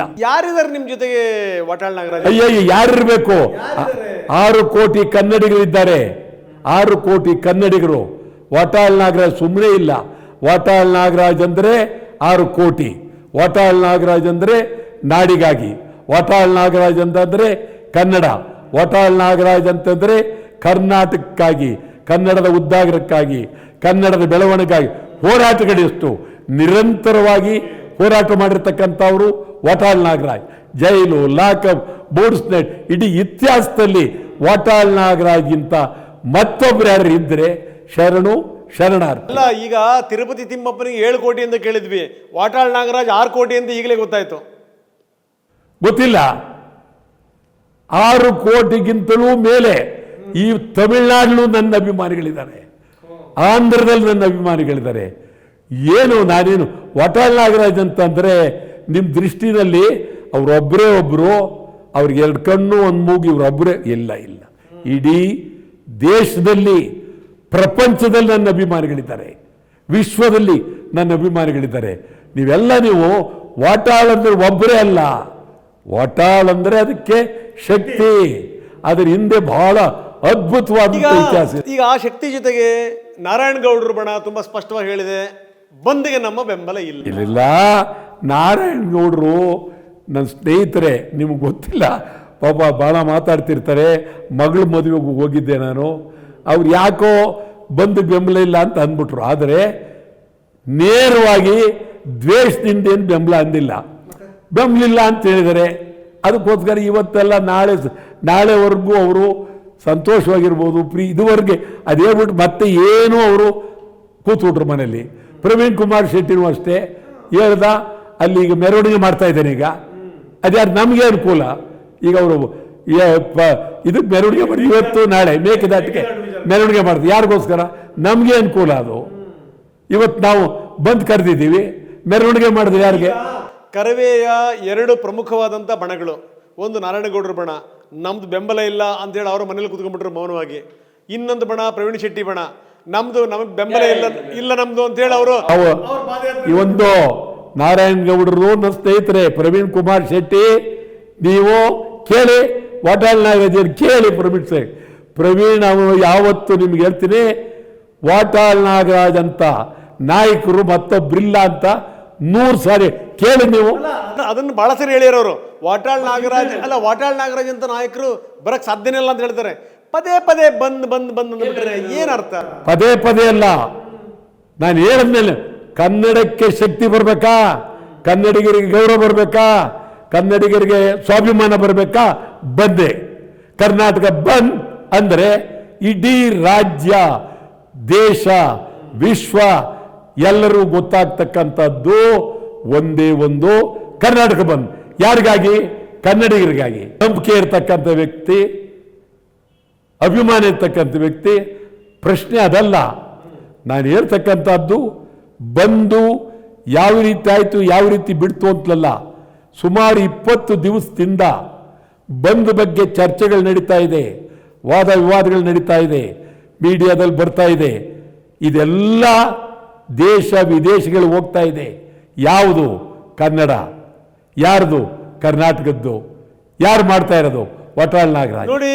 ಯಾರಿದ್ದಾರೆ ನಿಮ್ ಜೊತೆಗೆ ವಟಾಳ್ ನಾಗರಾಜ್? ಅಯ್ಯಯ್ಯ ಯಾರಿರ್ಬೇಕು? ಆರು ಕೋಟಿ ಕನ್ನಡಿಗರಿದ್ದಾರೆ. ಆರು ಕೋಟಿ ಕನ್ನಡಿಗರು. ವಟಾಳ್ ನಾಗರಾಜ್ ಸುಮ್ಮನೆ ಇಲ್ಲ. ವಟಾಳ್ ನಾಗರಾಜ್ ಅಂದರೆ ಆರು ಕೋಟಿ. ವಟಾಳ್ ನಾಗರಾಜ್ ಅಂದರೆ ನಾಡಿಗಾಗಿ. ವಟಾಳ್ ನಾಗರಾಜ್ ಅಂತಂದ್ರೆ ಕನ್ನಡ. ವಟಾಳ್ ನಾಗರಾಜ್ ಅಂತಂದ್ರೆ ಕರ್ನಾಟಕಕ್ಕಾಗಿ ಕನ್ನಡದ ಉದ್ದಾಗರಕ್ಕಾಗಿ ಕನ್ನಡದ ಬೆಳವಣಿಗೆಗಾಗಿ ಹೋರಾಟಗಳೆಷ್ಟು ನಿರಂತರವಾಗಿ ಹೋರಾಟ ಮಾಡಿರ್ತಕ್ಕಂಥವರು ವಾಟಾಳ್ ನಾಗರಾಜ್ ಜೈಲು ಲಾಕಪ್ ಬೋರ್ಡ್ಸ್ನೆಟ್ ಇಡೀ ಇತಿಹಾಸದಲ್ಲಿ ವಾಟಾಳ್ ನಾಗರಾಜ್ಗಿಂತ ಮತ್ತೊಬ್ರು ಯಾರು ಇದ್ರೆ ಶರಣು ಶರಣಾರ್ಥಿ. ಅಲ್ಲ ಈಗ ತಿರುಪತಿ ತಿಮ್ಮಪ್ಪನಿಗೆ ಏಳು ಕೋಟಿ ಅಂತ ಕೇಳಿದ್ವಿ. ವಾಟಾಳ್ ನಾಗರಾಜ್ ಆರು ಕೋಟಿ ಅಂತ ಈಗಲೇ ಗೊತ್ತಾಯ್ತು. ಗೊತ್ತಿಲ್ಲ. ಆರು ಕೋಟಿಗಿಂತಲೂ ಮೇಲೆ ಈ ತಮಿಳುನಾಡಲ್ಲೂ ನನ್ನ ಅಭಿಮಾನಿಗಳಿದ್ದಾರೆ. ಆಂಧ್ರದಲ್ಲಿ ನನ್ನ ಅಭಿಮಾನಿಗಳಿದ್ದಾರೆ. ಏನು ನಾನೇನು ವಾಟಾಳ್ ನಾಗರಾಜ್ ಅಂತಂದರೆ ನಿಮ್ಮ ದೃಷ್ಟಿನಲ್ಲಿ ಅವರೊಬ್ಬರೇ ಒಬ್ಬರು ಅವ್ರಿಗೆ ಎರಡು ಕಣ್ಣು ಒಂದು ಮೂಗು ಇವರೊಬ್ಬರೇ ಇಲ್ಲ ಇಲ್ಲ. ಇಡೀ ದೇಶದಲ್ಲಿ ಪ್ರಪಂಚದಲ್ಲಿ ನನ್ನ ಅಭಿಮಾನಿಗಳಿದ್ದಾರೆ. ವಿಶ್ವದಲ್ಲಿ ನನ್ನ ಅಭಿಮಾನಿಗಳಿದ್ದಾರೆ. ನೀವೆಲ್ಲ ನೀವು ವಾಟಾಳ್ ಅಂದರೆ ಒಬ್ಬರೇ ಅಲ್ಲ. ವಾಟಾಳ್ ಅಂದರೆ ಅದಕ್ಕೆ ಶಕ್ತಿ. ಅದರ ಹಿಂದೆ ಬಹಳ ಅದ್ಭುತವಾದ ಇತಿಹಾಸ. ಈಗ ಆ ಶಕ್ತಿ ಜೊತೆಗೆ ನಾರಾಯಣ ಗೌಡರು ಬಣ ತುಂಬ ಸ್ಪಷ್ಟವಾಗಿ ಹೇಳಿದೆ. ಬಂದ್ಗೆ ನಮ್ಮ ಬೆಂಬಲ ಇಲ್ಲ. ಇಲ್ಲ ನಾರಾಯಣ್ ನೋಡ್ರು ನನ್ನ ಸ್ನೇಹಿತರೆ, ನಿಮ್ಗೆ ಗೊತ್ತಿಲ್ಲ, ಪಾಪ ಭಾಳ ಮಾತಾಡ್ತಿರ್ತಾರೆ, ಮಗಳ ಮದುವೆಗೆ ಹೋಗಿದ್ದೆ ನಾನು. ಅವ್ರು ಯಾಕೋ ಬಂದು ಬೆಂಬಲ ಇಲ್ಲ ಅಂತ ಅಂದ್ಬಿಟ್ರು. ಆದರೆ ನೇರವಾಗಿ ದ್ವೇಷದಿಂದ ಏನು ಬೆಂಬಲ ಅಂದಿಲ್ಲ. ಬೆಂಬಲಿಲ್ಲ ಅಂತ ಹೇಳಿದರೆ. ಅದಕ್ಕೋಸ್ಕರ ಇವತ್ತೆಲ್ಲ ನಾಳೆ ನಾಳೆವರೆಗೂ ಅವರು ಸಂತೋಷವಾಗಿರ್ಬೋದು, ಪ್ರೀ, ಇದುವರೆಗೆ ಅದು ಹೇಳ್ಬಿಟ್ಟು ಮತ್ತೆ ಏನೂ ಅವರು ಕೂತ್ಬಿಟ್ರು ಮನೇಲಿ. ಪ್ರವೀಣ್ ಕುಮಾರ್ ಶೆಟ್ಟಿನೂ ಅಷ್ಟೇ. ಹೇಳ್ದ, ಅಲ್ಲಿ ಈಗ ಮೆರವಣಿಗೆ ಮಾಡ್ತಾ ಇದ್ದೇನೆ ಈಗ. ಅದ್ಯಾರು ನಮಗೆ ಅನುಕೂಲ. ಈಗ ಅವರು ಇದು ಮೆರವಣಿಗೆ ಮಾಡಿ ಇವತ್ತು, ನಾಳೆ ಮೇಕೆದಾಟಿಗೆ ಮೆರವಣಿಗೆ ಮಾಡಿದ್ರು ಯಾರಿಗೋಸ್ಕರ? ನಮಗೆ ಅನುಕೂಲ ಅದು. ಇವತ್ತು ನಾವು ಬಂದ್ ಕರೆದಿದ್ದೀವಿ. ಮೆರವಣಿಗೆ ಮಾಡಿದ್ರು ಯಾರಿಗೆ? ಕರವೆಯ ಎರಡು ಪ್ರಮುಖವಾದಂಥ ಬಣಗಳು. ಒಂದು ನಾರಾಯಣಗೌಡರ ಬಣ. ನಮ್ದು ಬೆಂಬಲ ಇಲ್ಲ ಅಂತೇಳಿ ಅವರ ಮನೇಲಿ ಕುತ್ಕೊಂಡ್ಬಿಟ್ರು ಮೌನವಾಗಿ. ಇನ್ನೊಂದು ಬಣ ಪ್ರವೀಣ್ ಶೆಟ್ಟಿ ಬಣ. ನಮ್ದು ನಮಗೆ ಬೆಂಬಲ ಇಲ್ಲ ಇಲ್ಲ ನಮ್ದು ಅಂತೇಳಿ ಅವರು. ಅವ ಈ ಒಂದು ನಾರಾಯಣ ಗೌಡರು ನನ್ನ ಸ್ನೇಹಿತರೆ ಪ್ರವೀಣ್ ಕುಮಾರ್ ಶೆಟ್ಟಿ ನೀವು ಕೇಳಿ ವಾಟಾಳ್ ನಾಗರಾಜ್ ಕೇಳಿ ಪ್ರವೀಣ್ ಸರ್ ಪ್ರವೀಣ್ ಅವನು ಯಾವತ್ತು ನಿಮ್ಗೆ ಹೇಳ್ತೀನಿ ವಾಟಾಳ್ ನಾಗರಾಜ್ ಅಂತ ನಾಯಕರು ಮತ್ತೊಬ್ಬರಿಲ್ಲ ಅಂತ ನೂರು ಸಾರಿ ಕೇಳಿ ನೀವು. ಅದನ್ನು ಬಹಳ ಸರಿ ಹೇಳಿರೋರು. ವಾಟಾಳ್ ನಾಗರಾಜ್ ಅಲ್ಲ ವಾಟಾಳ್ ನಾಗರಾಜ್ ಅಂತ ನಾಯಕರು ಬರಕ್ ಸಾಧ್ಯನೇ ಇಲ್ಲ ಅಂತ ಹೇಳ್ತಾರೆ. ಪದೇ ಪದೇ ಬಂದ್ ಬಂದ್ ಬಂದ್ ಅಂದ್ಬಿಟ್ರೆ ಏನರ್ಥ? ಅರ್ಥ ಪದೇ ಪದೇ ಅಲ್ಲ. ನಾನು ಹೇಳಿದ್ಮೇಲೆ ಕನ್ನಡಕ್ಕೆ ಶಕ್ತಿ ಬರಬೇಕಾ? ಕನ್ನಡಿಗರಿಗೆ ಗೌರವ ಬರಬೇಕಾ? ಕನ್ನಡಿಗರಿಗೆ ಸ್ವಾಭಿಮಾನ ಬರಬೇಕಾ? ಬಂದೆ. ಕರ್ನಾಟಕ ಬಂದ್ ಅಂದರೆ ಇಡೀ ರಾಜ್ಯ ದೇಶ ವಿಶ್ವ ಎಲ್ಲರೂ ಗೊತ್ತಾಗ್ತಕ್ಕಂಥದ್ದು ಒಂದೇ ಒಂದು ಕರ್ನಾಟಕ ಬಂದ್. ಯಾರಿಗಾಗಿ? ಕನ್ನಡಿಗರಿಗಾಗಿ. ನಂಬಿಕೆ ಇರತಕ್ಕಂಥ ವ್ಯಕ್ತಿ ಅಭಿಮಾನ ಇರ್ತಕ್ಕಂಥ ವ್ಯಕ್ತಿ ಪ್ರಶ್ನೆ ಅದಲ್ಲ. ನಾನು ಹೇಳ್ತಕ್ಕಂಥದ್ದು, ಬಂದು ಯಾವ ರೀತಿ ಆಯಿತು, ಯಾವ ರೀತಿ ಬಿಡ್ತು ಅಂತಲಲ್ಲ ಸುಮಾರು ಇಪ್ಪತ್ತು ದಿವಸದಿಂದ ಬಂದ್ ಬಗ್ಗೆ ಚರ್ಚೆಗಳು ನಡೀತಾ ಇದೆ, ವಾದ ವಿವಾದಗಳು ನಡೀತಾ ಇದೆ, ಮೀಡಿಯಾದಲ್ಲಿ ಬರ್ತಾ ಇದೆ. ಇದೆಲ್ಲ ದೇಶ ವಿದೇಶಗಳು ಹೋಗ್ತಾ ಇದೆ. ಯಾವುದು? ಕನ್ನಡ. ಯಾರ್ದು? ಕರ್ನಾಟಕದ್ದು. ಯಾರು ಮಾಡ್ತಾ ಇರೋದು? ವಟಾಳ್ ನಾಗರಾಜ್. ನೋಡಿ